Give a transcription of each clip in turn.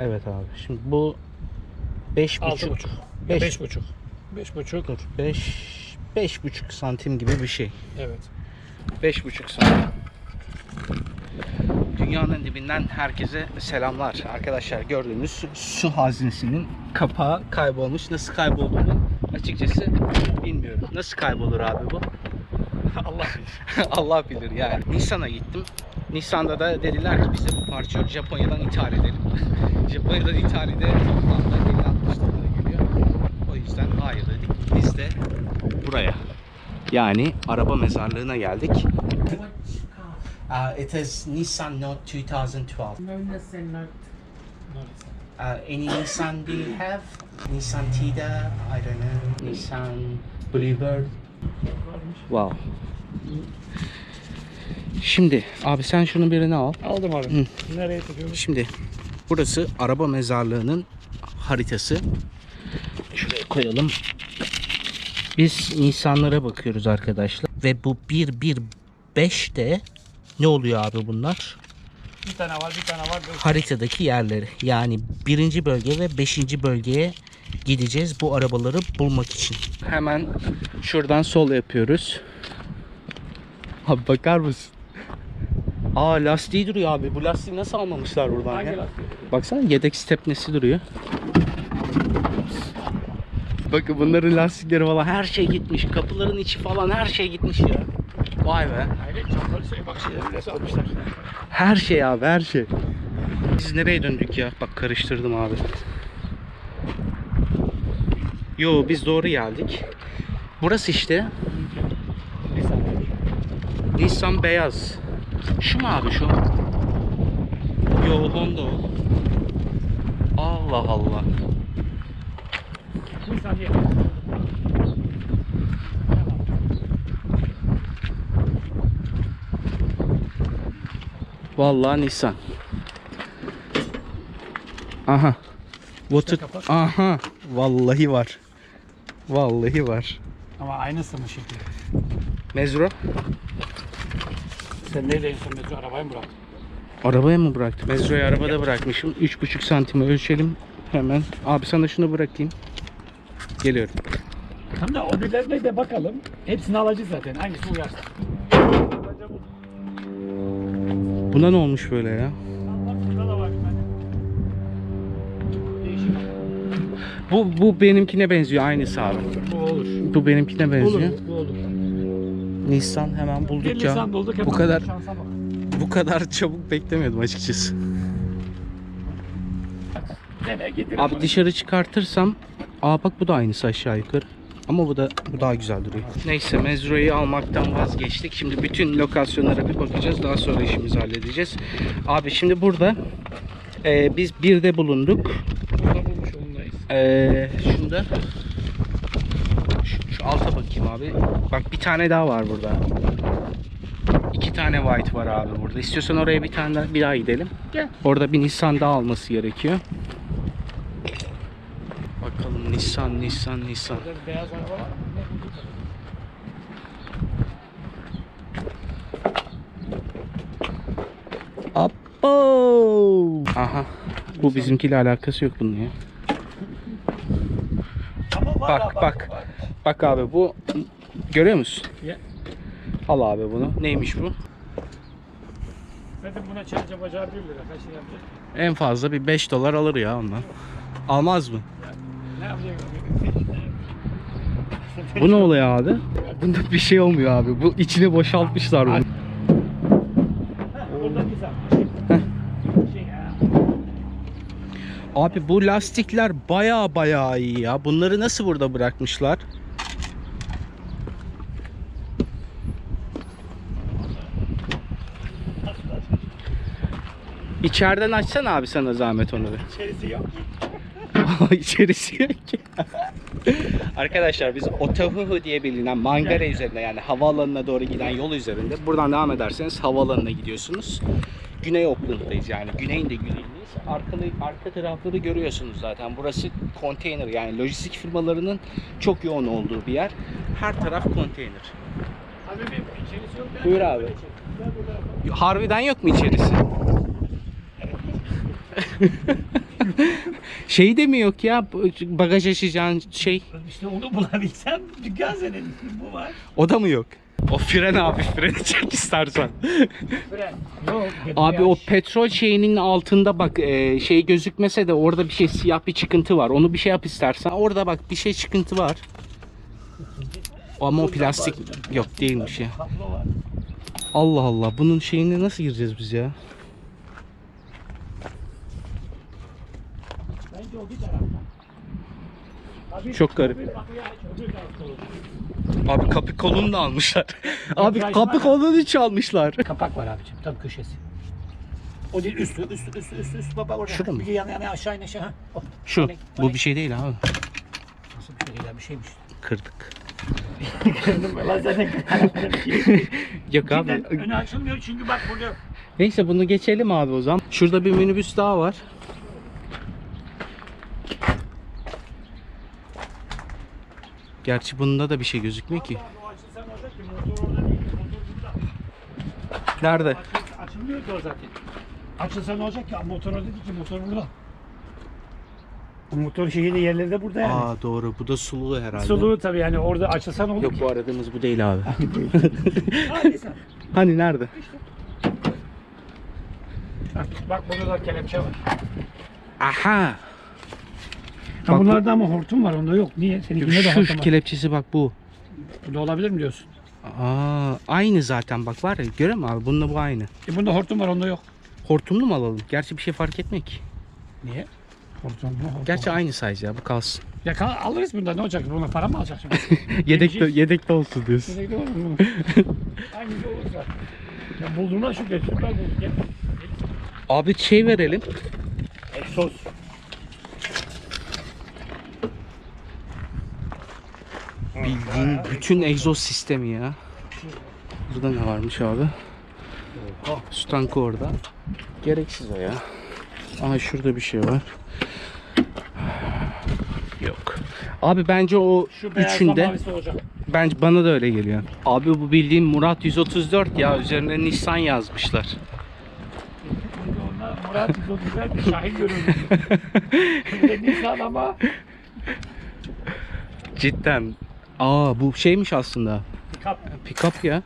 Evet abi. Şimdi bu 5 Altı buçuk. buçuk. Beş. Beş buçuk. Beş buçuk. Dur. 5 beş buçuk santim gibi bir şey. Evet. Beş buçuk santim. Dünyanın dibinden herkese selamlar. Arkadaşlar gördüğünüz su haznesinin kapağı kaybolmuş. Nasıl kaybolduğunu açıkçası bilmiyorum. Nasıl kaybolur abi bu? Allah Allah bilir yani. Nisan'a gittim. Nisan'da da dediler ki bize bu parçayı Japonya'dan ithal edelim. Japonya'dan ithal de toplamda 50-60 dolara geliyor. O yüzden hayır dedik. Biz de buraya. Yani araba mezarlığına geldik. Uh, it is Nissan Note 2012. No, Nissan Note. Uh, any Nissan do you have? Nissan Tida, I don't know. Nissan Bluebird. Wow. Şimdi abi sen şunun birini al. Aldım abi. Hı. Nereye tutuyoruz? Şimdi burası araba mezarlığının haritası. Şuraya koyalım. Biz Nisanlara bakıyoruz arkadaşlar. Ve bu 115'te ne oluyor abi bunlar? Bir tane var, bir tane var. Haritadaki yerleri. Yani birinci bölge ve beşinci bölgeye gideceğiz bu arabaları bulmak için. Hemen şuradan sol yapıyoruz. Abi bakar mısın? Aa lastiği duruyor abi. Bu lastiği nasıl almamışlar buradan Hangi ya? lastik? Baksana yedek stepnesi duruyor. Bakın bunların lastikleri falan her şey gitmiş. Kapıların içi falan her şey gitmiş ya. Vay be. Şey. Her şey abi her şey. Biz nereye döndük ya? Bak karıştırdım abi. Yo biz doğru geldik. Burası işte. Nissan beyaz. Şu mu abi şu? Yo Honda o. Allah Allah. Bir saniye. Vallahi Nissan. Aha. Water. Aha. Vallahi var. Vallahi var. Ama aynısı mı şekli? Mezro. Sen neyle en son metro arabayı mı bıraktın? Arabaya mı bıraktım? Mezro'yu arabada bırakmışım. 3,5 santime ölçelim. Hemen. Abi sana şunu bırakayım. Geliyorum. Tam da o birilerine de bakalım. Hepsini alacağız zaten. Hangisi uyarsa. Buna ne olmuş böyle ya? Bu bu benimkine benziyor aynısı abi. Bu olur. Bu benimkine Olur, benziyor. bu olur. Nissan hemen Bir bulduk ya. lisan dolduk. Bu kadar bu kadar çabuk beklemiyordum açıkçası. Abi dışarı çıkartırsam aa bak bu da aynısı aşağı yukarı. Ama bu da bu daha güzel duruyor. Neyse Mezro'yu almaktan vazgeçtik. Şimdi bütün lokasyonlara bir bakacağız. Daha sonra işimizi halledeceğiz. Abi şimdi burada e, biz birde bulunduk. Burada bulmuş onundayız. Ee, şunda şu, alta bakayım abi. Bak bir tane daha var burada. İki tane white var abi burada. İstiyorsan oraya bir tane daha, bir daha gidelim. Gel. Orada bir Nissan daha alması gerekiyor. Bakalım Nissan, Nissan, Nissan. Beyaz araba var. Abo! Aha. Bu bizimkiyle alakası yok bunun ya. Bak bak. Bak abi bu görüyor musun? Ya. Al abi bunu. Neymiş bu? Zaten buna çarca bacağı 1 lira. Kaç lira yapacak? En fazla bir 5 dolar alır ya ondan. Almaz mı? Ne yapacak? Bu ne oluyor abi? Bunda bir şey olmuyor abi. Bu içine boşaltmışlar bunu. Şey. Abi bu lastikler baya baya iyi ya. Bunları nasıl burada bırakmışlar? İçeriden açsana abi sana zahmet onu bir. İçerisi yok. İçerisi yok ki. Arkadaşlar biz Otahuhu diye bilinen Mangare üzerinde yani havaalanına doğru giden yol üzerinde. Buradan devam ederseniz havaalanına gidiyorsunuz. Güney Auckland'dayız yani güneyin de güneyindeyiz. Arkalı, arka tarafları görüyorsunuz zaten. Burası konteyner yani lojistik firmalarının çok yoğun olduğu bir yer. Her taraf konteyner. Abi bir içerisi yok. Buyur abi. Harbiden yok mu içerisi? Şey de mi yok ya bagaj açacağın şey? İşte onu bulabilsem dükkan senin. Bu var. O da mı yok? O fren abi freni çek istersen. Fren. Yok. Abi o petrol şeyinin altında bak e, şey gözükmese de orada bir şey siyah bir çıkıntı var. Onu bir şey yap istersen. Orada bak bir şey çıkıntı var. Ama o plastik yok değilmiş ya. Allah Allah bunun şeyine nasıl gireceğiz biz ya? Bence o bir taraftan. Tabii Çok garip. Abi kapı kolunu da almışlar. Abi kapı kolunu çalmışlar. Kapak var abicim tam köşesi. O değil üstü üstü üstü üstü üstü baba orada. Şurada mı? Bir yana yana aşağı in aşağı. ha. O. Şu O ne? O bu ne? bir şey değil abi. Nasıl bir şey değil bir şeymiş. Kırdık. Lan zaten bir şey. Yok abi. Önü açılmıyor çünkü bak burada. Neyse bunu geçelim abi o zaman. Şurada bir minibüs daha var. Gerçi bunda da bir şey gözükmüyor ki. Nerede? Açıl- Açılmıyor ki o zaten. Açılsa ne olacak ki? Motor orada değil ki. Motor burada. Bu motor şeyi de yerleri de burada yani. Aa doğru. Bu da suluğu herhalde. Soluğu tabii yani orada açılsa ne olur Yok ki? bu aradığımız bu değil abi. Hani nerede? Bak, bak burada da kelepçe var. Aha. Ha, Bak bu- bunlarda ama hortum var onda yok. Niye? Seninkinde de Şu hortum var. kelepçesi bak bu. Bu da olabilir mi diyorsun? Aa, aynı zaten bak var ya görüyor musun abi? Bununla bu aynı. E bunda hortum var onda yok. Hortumlu mu alalım? Gerçi bir şey fark etmiyor ki. Niye? Hortum mu? Hortum Gerçi aynı size ya bu kalsın. Ya kal- alırız bunda ne olacak? Buna para mı alacak şimdi? yedekte, Değişik. yedekte olsun diyorsun. Gidiyor oğlum bunu? Hangisi olursa. Ya bulduğuna şükür. Süper bulduk. Gel. Abi şey verelim. Egzoz. Bildiğin bütün egzoz sistemi ya. Burada ne varmış abi? Su tankı orada. Gereksiz o ya. Aha şurada bir şey var. Yok. Abi bence o Şu üçünde bence bana da öyle geliyor. Abi bu bildiğin Murat 134 ya üzerine Nissan yazmışlar. Murat 134 bir Şahin. Şimdi Nisan ama Cidden. Aa bu şeymiş aslında. kap. Pickup ya.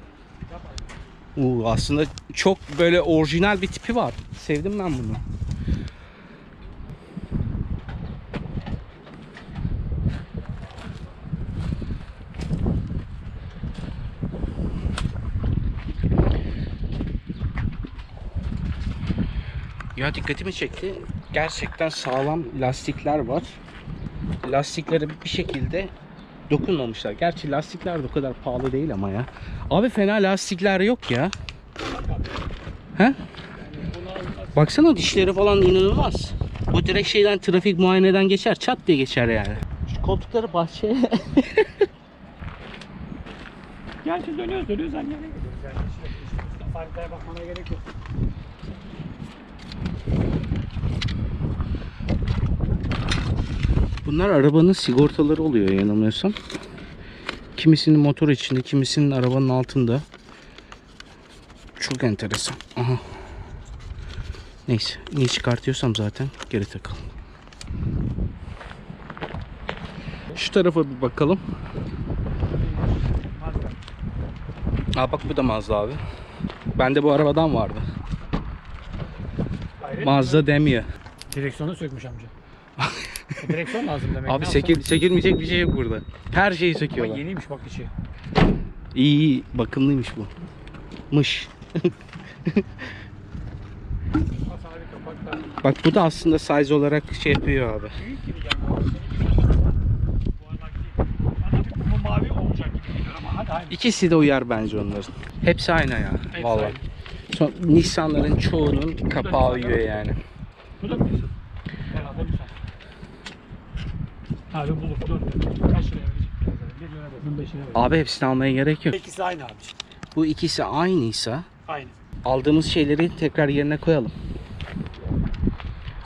Oo, aslında çok böyle orijinal bir tipi var. Sevdim ben bunu. Ya dikkatimi çekti. Gerçekten sağlam lastikler var. Lastikleri bir şekilde dokunmamışlar. Gerçi lastikler de o kadar pahalı değil ama ya. Abi fena lastikler yok ya. He? Baksana dişleri falan inanılmaz. Bu direkt şeyden trafik muayeneden geçer. Çat diye geçer yani. Şu koltukları bahçeye. Gerçi dönüyoruz dönüyoruz annene gidiyoruz. Yani işte, işte, haritaya bakmana gerek yok. Bunlar arabanın sigortaları oluyor yanılmıyorsam. Kimisinin motor içinde, kimisinin arabanın altında. Çok enteresan. Aha. Neyse, niye çıkartıyorsam zaten geri takalım. Şu tarafa bir bakalım. Aa bak bu da Mazda abi. Bende bu arabadan vardı. Hayret. Mazda demiyor. Direksiyonu sökmüş amca. E, Direksiyon lazım demek. Abi Ne çekil, çekilmeyecek bir şey yok burada. Her şeyi? Ama söküyorlar. yeniymiş bak içi. İyi iyi bakımlıymış bu. Mış. Al sana bir kapak daha. Bak bu da aslında size olarak şey yapıyor abi. Büyük gibi geldi. ama seninki biraz daha yuvarlak değil. Bana bir bu mavi olacak gibi geliyor ama hadi hadi. İkisi de uyar bence onların. Hepsi aynı ya. Hepsi Vallahi. aynı. Son, Nissan'ların çoğunun kapağı uyuyor yani. Bu da mı güzel? Herhalde güzel. Abi bulup dur. Kaç liraya verecek? Abi hepsini almaya gerek yok. İkisi aynı abi. Bu ikisi aynıysa Aynı. aldığımız şeyleri tekrar yerine koyalım.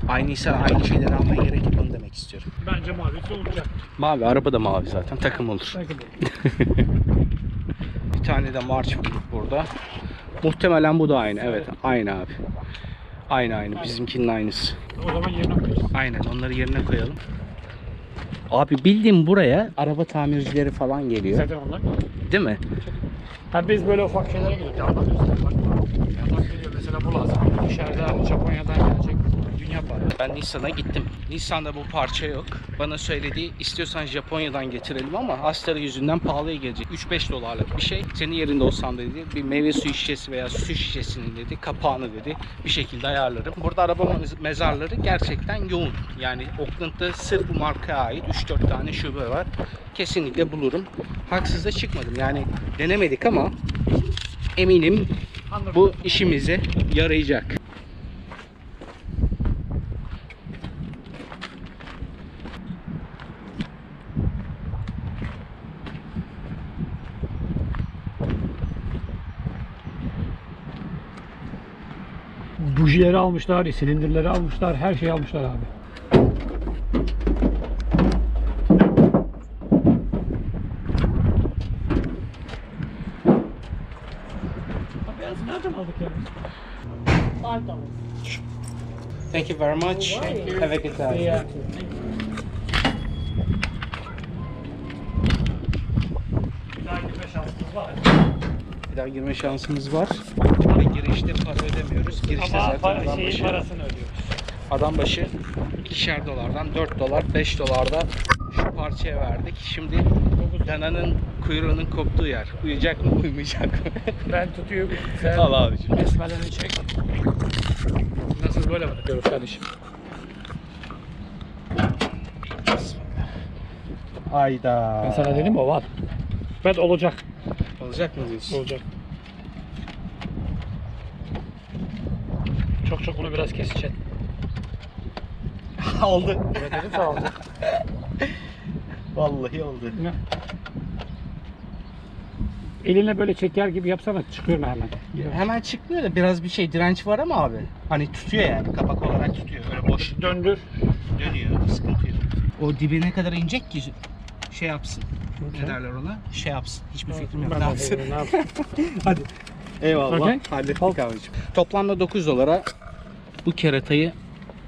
Aynıysa aynı şeyleri almaya gerek yok onu demek istiyorum. Bence mavisi olacak. Mavi araba da mavi zaten takım olur. Belki bu. Bir tane de March bulduk burada. Muhtemelen bu da aynı. Evet, aynı abi. Aynı aynı bizimkinin aynısı. O zaman yerine koyacağız. Aynen onları yerine koyalım. Abi bildiğim buraya araba tamircileri falan geliyor. Zaten onlar. Değil mi? Ha biz böyle ufak şeylere gidiyoruz. Bak, Yapan geliyor mesela bu lazım. Dışarıda Japonya'dan gelecek dünya para. Ben Nissan'a gittim. Nissan'da bu parça yok. Bana söyledi istiyorsan Japonya'dan getirelim ama Astarı yüzünden pahalıya gelecek. 3-5 dolarlık bir şey. Senin yerinde olsam dedi bir meyve suyu şişesi veya su şişesinin dedi kapağını dedi bir şekilde ayarlarım. Burada araba mez- mezarları gerçekten yoğun. Yani Oakland'da sırf bu markaya ait 3-4 tane şube var. Kesinlikle bulurum. Haksız da çıkmadım. Yani denemedik ama eminim bu işimize yarayacak. Bujileri almışlar, silindirleri almışlar, her şeyi almışlar abi. Thank you very much. Thank you. Have a good day. Yeah. Daha girme şansımız var. Bir daha girme şansımız var. Girişte para ödemiyoruz. Girişte Ama zaten para, adam şeyin başı, parasını ödüyoruz. adam başı ikişer dolardan 4 dolar 5 dolarda şu parçaya verdik. Şimdi dananın kuyruğunun koptuğu yer. Uyuyacak mı uyumayacak mı? Ben tutuyorum. Sen Al abiciğim. besmeleni çek. Nasıl böyle bakıyoruz kardeşim? Hayda. Ben sana dedim o var. Evet olacak. Olacak mı diyorsun? Olacak. Çok çok bunu biraz keseceksin. oldu. Evet dedim sağ ol. Vallahi oldu. Elinle böyle çeker gibi yapsana çıkıyor mu hemen? Hemen çıkmıyor da biraz bir şey direnç var ama abi. Hani tutuyor yani kapak olarak tutuyor. Öyle boş Döndür. dönüyor. Sıkıntı yok. O dibine kadar inecek ki şey yapsın. Ne derler ona? Şey yapsın. Hiçbir fikrim yok. Ben Ne de yapsın? ne yapsın? Hadi. Eyvallah. Okey. Hallettik abicim. Toplamda 9 dolara bu keratayı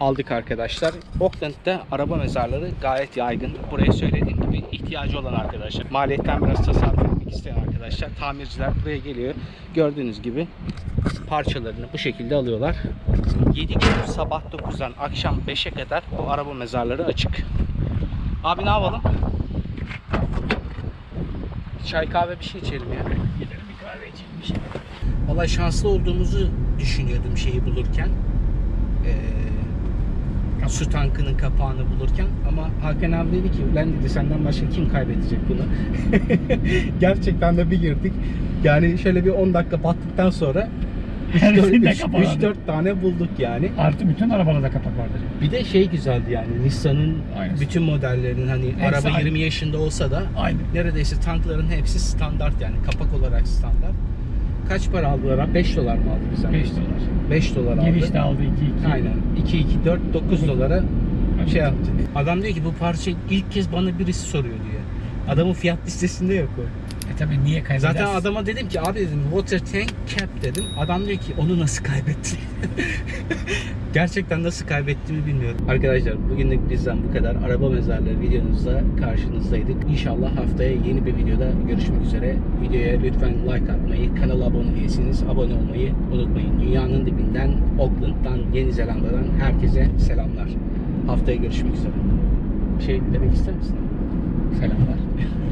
aldık arkadaşlar. Oakland'da araba mezarları gayet yaygın. Buraya söylediğim gibi ihtiyacı olan arkadaşlar. Maliyetten biraz tasarruf etmek isteyen arkadaşlar. Tamirciler buraya geliyor. Gördüğünüz gibi parçalarını bu şekilde alıyorlar. 7 gün sabah 9'dan akşam 5'e kadar bu araba mezarları açık. Abi ne yapalım? Çay kahve bir şey içelim ya. Gidelim bir kahve içelim bir şey. Vallahi şanslı olduğumuzu düşünüyordum şeyi bulurken. Ee, su tankının kapağını bulurken ama Hakan abi dedi ki ulan dedi senden başka kim kaybedecek bunu? Gerçekten de bir girdik. Yani şöyle bir 10 dakika battıktan sonra Hepsinde kapağı 3-4 tane bulduk yani. Artı bütün arabalarda kapak vardır. Bir de şey güzeldi yani Nissan'ın bütün modellerinin hani Hepsi araba aynı. 20 yaşında olsa da Aynı. neredeyse tankların hepsi standart yani kapak olarak standart. Kaç para aldılar abi? 5 dolar mı aldı bize? 5 dolar. 5 dolar aldı. Girişte aldı 2 2. Aynen. 2 2 4 9 dolara şey yaptık. Adam diyor ki bu parça ilk kez bana birisi soruyor diyor. Adamın fiyat listesinde yok o. E tabi niye kaybedersin? Zaten adama dedim ki abi dedim water tank cap dedim. Adam diyor ki onu nasıl kaybettin? Gerçekten nasıl kaybettiğimi bilmiyorum. Arkadaşlar bugünlük bizden bu kadar. Araba mezarları videomuzda karşınızdaydık. İnşallah haftaya yeni bir videoda görüşmek üzere. Videoya lütfen like atmayı, kanala abone değilseniz abone olmayı unutmayın. Dünyanın dibinden, Auckland'dan, Yeni Zelanda'dan herkese selamlar. Haftaya görüşmek üzere. Bir şey demek ister misin? Selamlar.